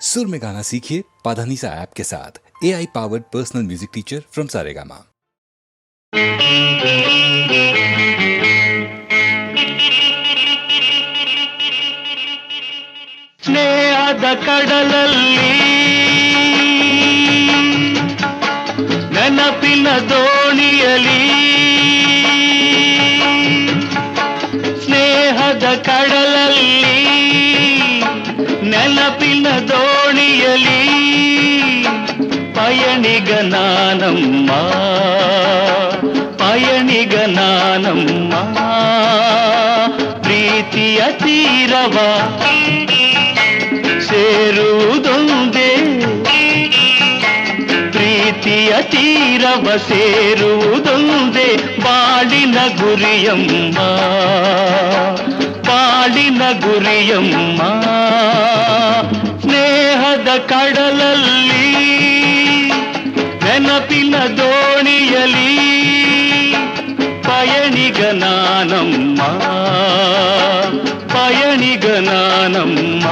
सुर में गाना सीखिए पाधानीसा ऐप के साथ A I powered personal music teacher from Saregama ಸ್ನೇಹದ ಕಡಲಲ್ಲಿ ನೆನಪಿನ ದೋಣಿಯಲಿ ಸ್ನೇಹದ ಕಡಲಲ್ಲಿ ಪಯಣಿಗ ನಾನಮ್ಮ ಪಯಣಿಗ ನಾನಮ್ಮ ಪ್ರೀತಿಯ ತೀರವ ಸೇರುವುದೊಂದೇ ಪ್ರೀತಿಯ ತೀರವ ಸೇರುವುದೊಂದೇ ಬಾಳಿನ ಗುರಿಯಮ್ಮ ಬಾಳಿನ ಗುರಿಯಮ್ಮ ಸ್ನೇಹದ ಕಡಲಲ್ಲಿ ನೆನಪಿನ ದೋಣಿಯಲಿ ಪಯಣಿಗ ನಾನಮ್ಮ ಪಯಣಿಗ ನಾನಮ್ಮ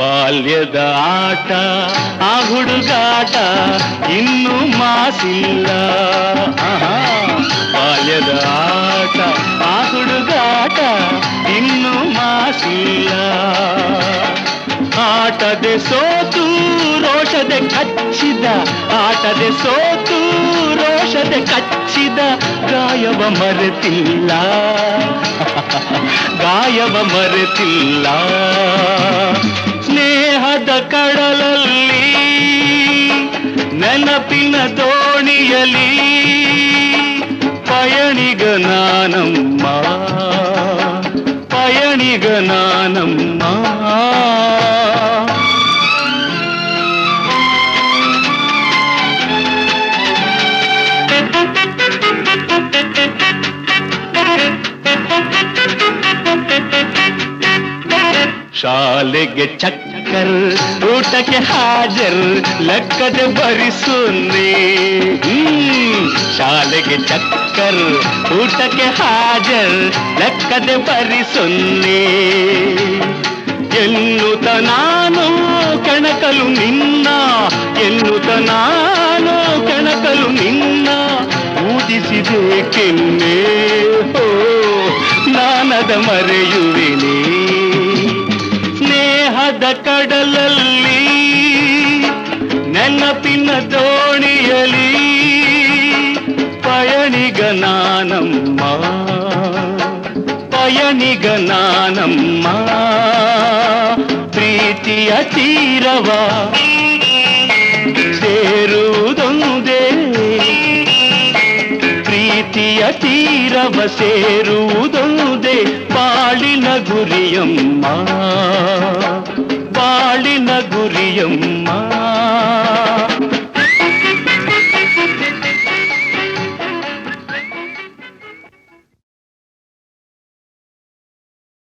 ಬಾಲ್ಯದ ಆಟ, ಆ ಹುಡುಗಾಟ ಇನ್ನೂ ಮಾಸಿಲ್ಲ. ಬಾಲ್ಯದ ಆಟ, ಆ ಹುಡುಗಾಟ ಇನ್ನು ಮಾಸಿಲ್ಲ. ಆಟದೆ ಸೋತು, ರೋಷದೆ ಕಚ್ಚಿದ. ಆಟದೆ ಸೋತು, ರೋಷದೆ ಕಚ್ಚಿದ. ಗಾಯವ ಮರೆತಿಲ್ಲ. ಗಾಯವ ಮರೆತಿಲ್ಲ. ಸ್ನೇಹದ ಕಡಲಲ್ಲಿ ನೆನಪಿನ ದೋಣಿಯಲಿ ಪಯಣಿಗ ನಾನಮ್ಮ ಪಯಣಿಗ ನಾನಮ್ಮ ಶಾಲೆಗೆ ಚಕ್ಕರ್, ಊಟಕ್ಕೆ ಹಾಜರ್, ಲೆಕ್ಕದೆ ಬರಿಸುನ್ನಿ. ಶಾಲೆಗೆ ಚಕ್ಕರ್, ಊಟಕ್ಕೆ ಹಾಜರ್, ಲೆಕ್ಕದೆ ಬರಿಸುನ್ನಿ ಎನ್ನುತ್ತ ನಾನು ಕೆಣಕಲು ನಿನ್ನ ಎನ್ನುತ್ತ ನಾನು ಕೆಣಕಲು ನಿನ್ನ, ಊದಿಸಿದೆ ಕೆನ್ನೆ. ಓ, ನಾನದ ಮರೆಯುವಿನೇ. ಕಡಲಲ್ಲಿ, ನೆನಪಿನ ದೋಣಿಯಲಿ, ಪಯಣಿಗ ನಾನಮ್ಮ ಪಯಣಿಗ ನಾನಮ್ಮ, ಪ್ರೀತಿಯ ತೀರವ, ಸೇರುವುದೊಂದೇ, ಪ್ರೀತಿಯ ತೀರವ ಸೇರುವುದೊಂದೇ ಬಾಳಿನ ಗುರಿಯಮ್ಮ.